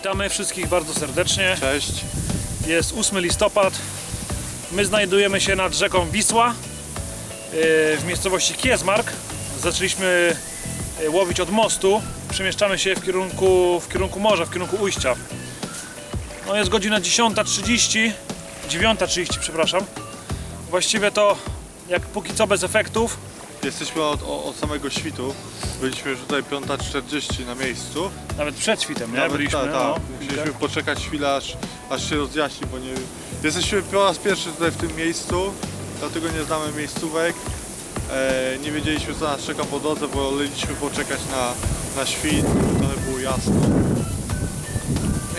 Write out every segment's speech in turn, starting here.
Witamy wszystkich bardzo serdecznie. Cześć. Jest 8 listopad. My znajdujemy się nad rzeką Wisła yy, w miejscowości Kiezmark. Zaczęliśmy yy, łowić od mostu. Przemieszczamy się w kierunku, w kierunku morza, w kierunku ujścia. No jest godzina 10.30, 9.30 przepraszam. Właściwie to jak póki co bez efektów. Jesteśmy od, o- od samego świtu. Byliśmy już tutaj 5.40 na miejscu. Nawet przed świtem, nie? Nawet Byliśmy. tak, no. tak. Musieliśmy poczekać chwilę aż, aż się rozjaśni, bo nie... Jesteśmy po raz pierwszy tutaj w tym miejscu, dlatego nie znamy miejscówek. E, nie wiedzieliśmy co nas czeka po drodze, bo woleliśmy poczekać na, na świt, żeby trochę było jasno.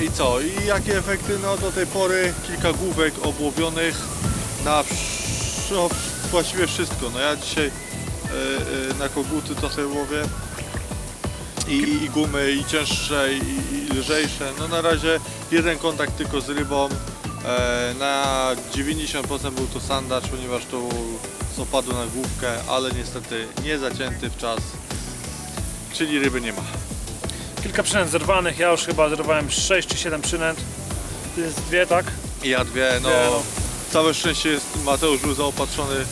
I co? I jakie efekty? No do tej pory kilka główek obłowionych na wsz- no, właściwie wszystko. No ja dzisiaj na koguty trochę łowię. I, i, gumy, i cięższe, i, i lżejsze. No na razie jeden kontakt tylko z rybą. E, na 90% był to sandacz, ponieważ to z opadu na główkę, ale niestety nie zacięty w czas. Czyli ryby nie ma. Kilka przynęt zerwanych, ja już chyba zerwałem 6 czy 7 przynęt. To jest dwie, tak? Ja dwie, no, Dwie, no. całe szczęście jest, Mateusz był zaopatrzony y,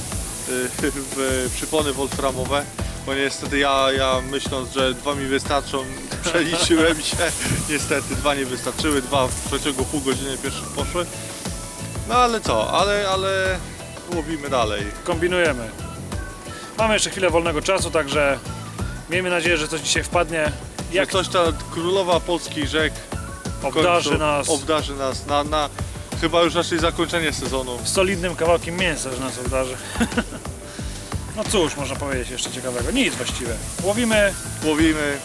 w przypony wolframowe, bo niestety ja, ja myśląc, że dwa mi wystarczą, przeliczyłem się, niestety dwa nie wystarczyły, dwa w przeciągu pół godziny poszły. No ale co, ale, ale łowimy dalej. Kombinujemy. Mamy jeszcze chwilę wolnego czasu, także miejmy nadzieję, że coś dzisiaj wpadnie. Jak Jak coś ta królowa polskich rzek w obdarzy końcu nas obdarzy nas na, na chyba już raczej zakończenie sezonu. solidnym kawałkiem mięsa, że nas obdarzy. No cóż, można powiedzieć jeszcze ciekawego. Nic właściwie. Łowimy, Łowimy,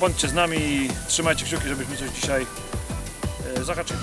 bądźcie z nami i trzymajcie kciuki, żebyśmy coś dzisiaj e, zahaczyli.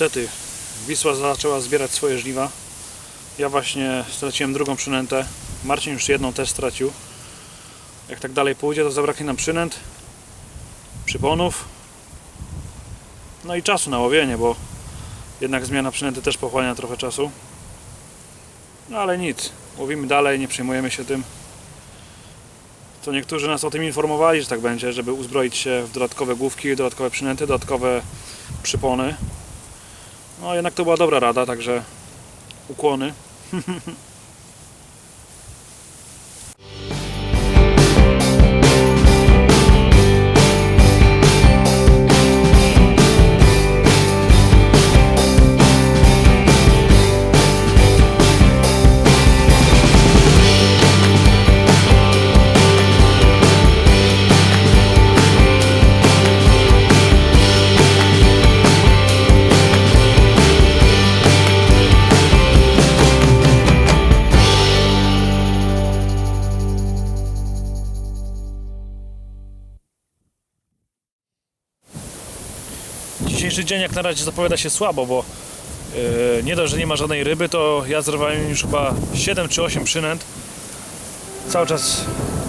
Niestety, Wisła zaczęła zbierać swoje żniwa. Ja właśnie straciłem drugą przynętę. Marcin już jedną też stracił. Jak tak dalej pójdzie, to zabraknie nam przynęt, przyponów, no i czasu na łowienie, bo jednak zmiana przynęty też pochłania trochę czasu. No ale nic, łowimy dalej, nie przejmujemy się tym. To niektórzy nas o tym informowali, że tak będzie, żeby uzbroić się w dodatkowe główki, dodatkowe przynęty, dodatkowe przypony. No jednak to była dobra rada, także ukłony. Dzisiejszy dzień jak na razie zapowiada się słabo, bo e, nie dość, że nie ma żadnej ryby, to ja zerwałem już chyba 7 czy 8 przynęt. Cały czas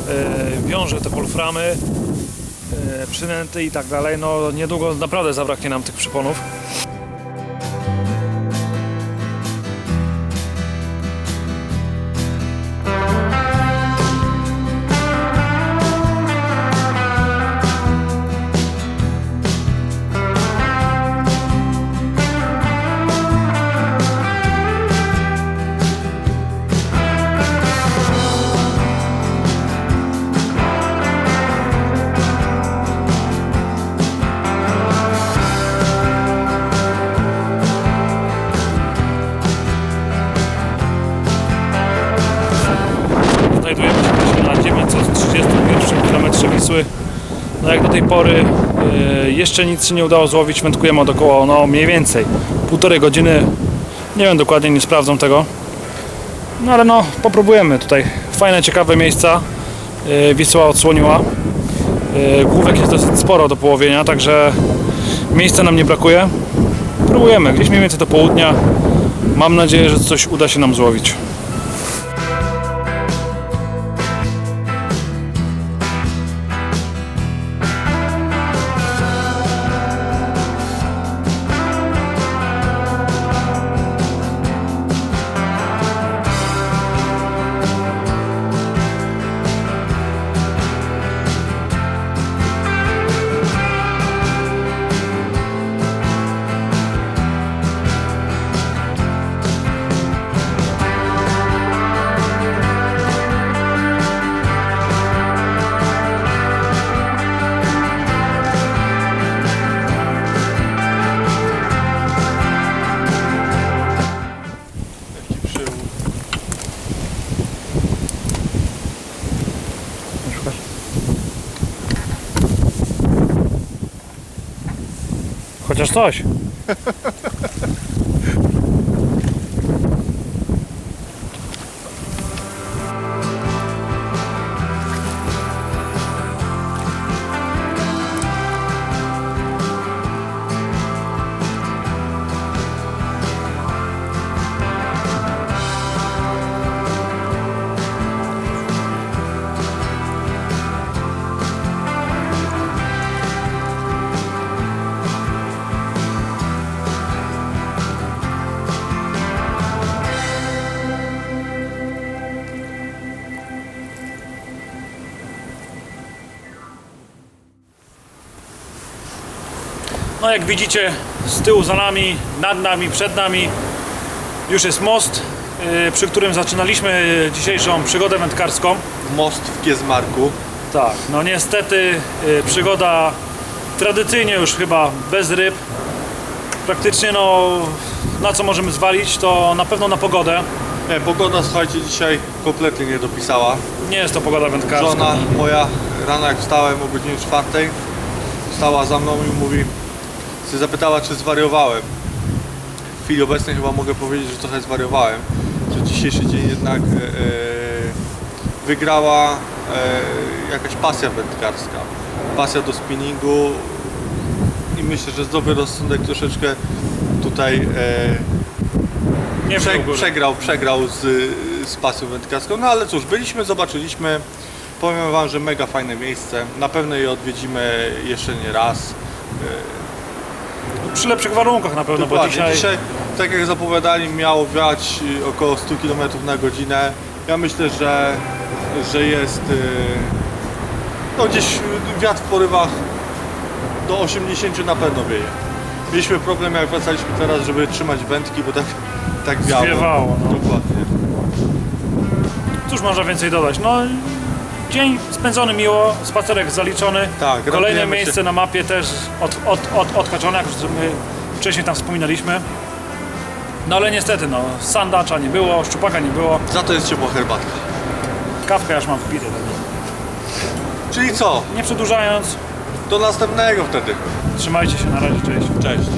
e, wiążę te wolframy, e, przynęty i tak dalej. No niedługo naprawdę zabraknie nam tych przyponów. No jak do tej pory e, jeszcze nic się nie udało złowić, wędkujemy od około no mniej więcej półtorej godziny. Nie wiem dokładnie, nie sprawdzam tego. No ale no, popróbujemy tutaj. Fajne, ciekawe miejsca. E, Wisła odsłoniła. E, Główek jest dosyć sporo do połowienia, także miejsca nam nie brakuje. Próbujemy, gdzieś mniej więcej do południa. Mam nadzieję, że coś uda się nam złowić. Chociaż coś. No jak widzicie z tyłu za nami, nad nami, przed nami już jest most, yy, przy którym zaczynaliśmy dzisiejszą przygodę wędkarską. Most w Kiezmarku. Tak, no niestety yy, przygoda tradycyjnie już chyba bez ryb. Praktycznie no na co możemy zwalić to na pewno na pogodę. Nie, pogoda słuchajcie dzisiaj kompletnie nie dopisała. Nie jest to pogoda wędkarska. Żona moja rano jak wstałem o godzinie czwartej stała za mną i mówi się zapytała czy zwariowałem. W chwili obecnej chyba mogę powiedzieć, że trochę zwariowałem. Że dzisiejszy dzień jednak e, e, wygrała e, jakaś pasja wędkarska. Pasja do spinningu i myślę, że zdrowy rozsądek troszeczkę tutaj e, Nie Prze, przegrał, przegrał z, z pasją wędkarską. No ale cóż, byliśmy, zobaczyliśmy. Powiem Wam, że mega fajne miejsce. Na pewno je odwiedzimy jeszcze nie raz. Przy lepszych warunkach na pewno, bo Dokładnie. dzisiaj, Dzisiaj, tak jak zapowiadali, miało wiać y, około 100 km na godzinę. Ja myślę, że, że jest y, no gdzieś wiatr w porywach do 80 na pewno wieje. Mieliśmy problem jak wracaliśmy teraz, żeby trzymać wędki, bo tak, tak wiało. Zwiewało, no. Dokładnie. cóż można więcej dodać? No dzień spędzony miło, spacerek zaliczony. Tak, Kolejne miejsce się. na mapie też od, od, od, odhaczone, jak już my wcześniej tam wspominaliśmy. No ale niestety, no, sandacza nie było, szczupaka nie było, Za to jest ciepła herbatka. kawkę aż mam wpity. Czyli co? Nie przedłużając, Do następnego wtedy. trzymajcie się, na razie, cześć. Cześć.